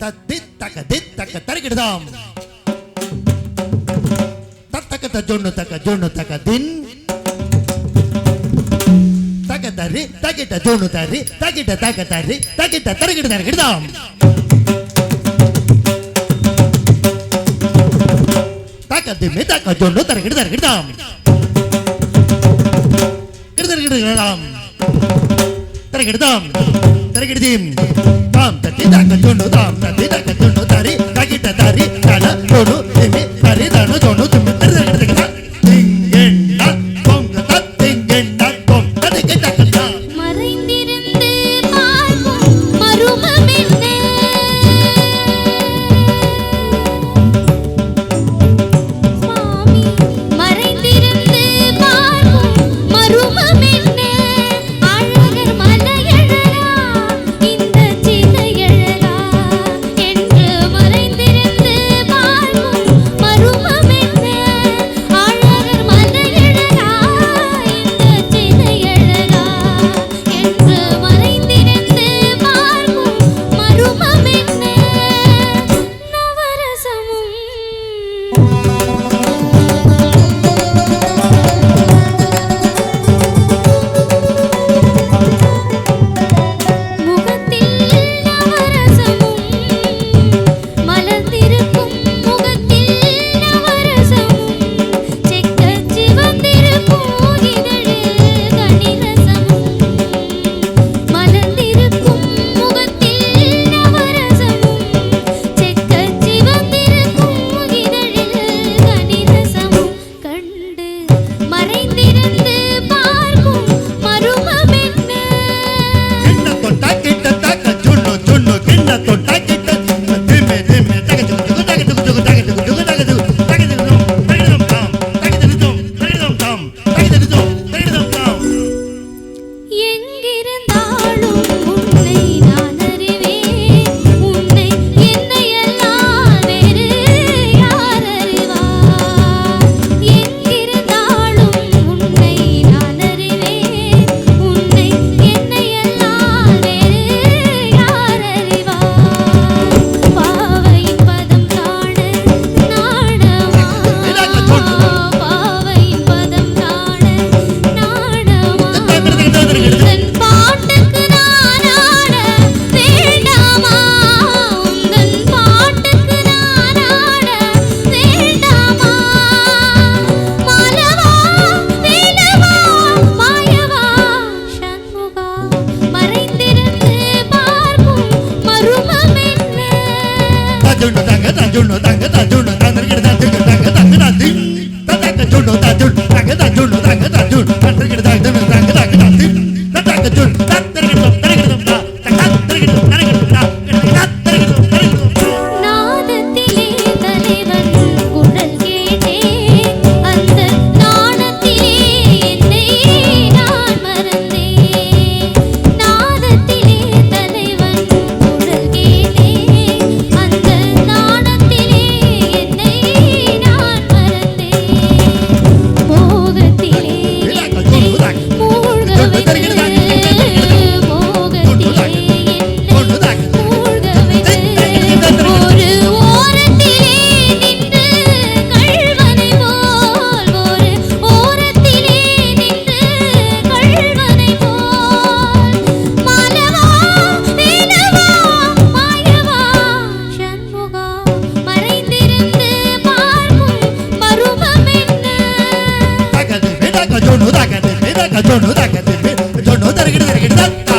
தத்தித் தக்க தித் தக்க தரக்கிடுதாம் தத்தக்க தஜொன்னு தக்க ஜொன்னு தக்க தின். தக்க தரி தக்கிட்ட ஜொன்னு தரி தக்கிட்ட தக்க தரி தக்கிட்ட தரக்கிட்டு தரக்கிடுதாம் தக்க திம்மி தக்க ஜொன்னு தரக்கிட்டு தரக்கிடுதாம் கிடுதரக்கிடுதாம் தரக்கிடுதாம் தரக்கிடுதீம் తాం తతి దగ్గ చుండు తాం తతి దగ్గ చుండు తరి తగిట తరి తల తొడు tan yo no tan tan yo దొన్ను దక్క దొన్ను దరిగిడి దరిగిడి దక్క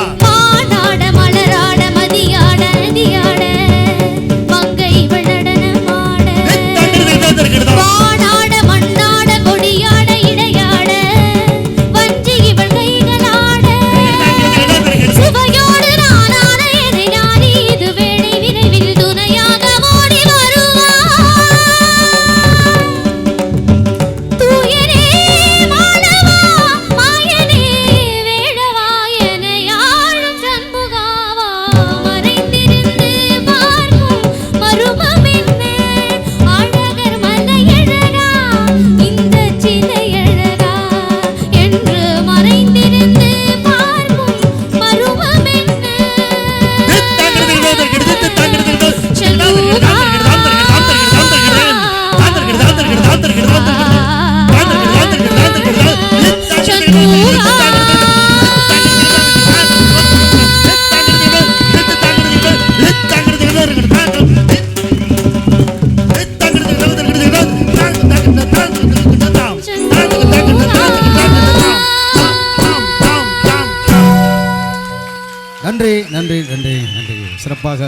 நன்றி நன்றி நன்றி நன்றி. சிறப்பாக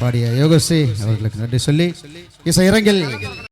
பாடிய யோகஸ்ரீ அவர்களுக்கு நன்றி சொல்லி இசை இரங்கில்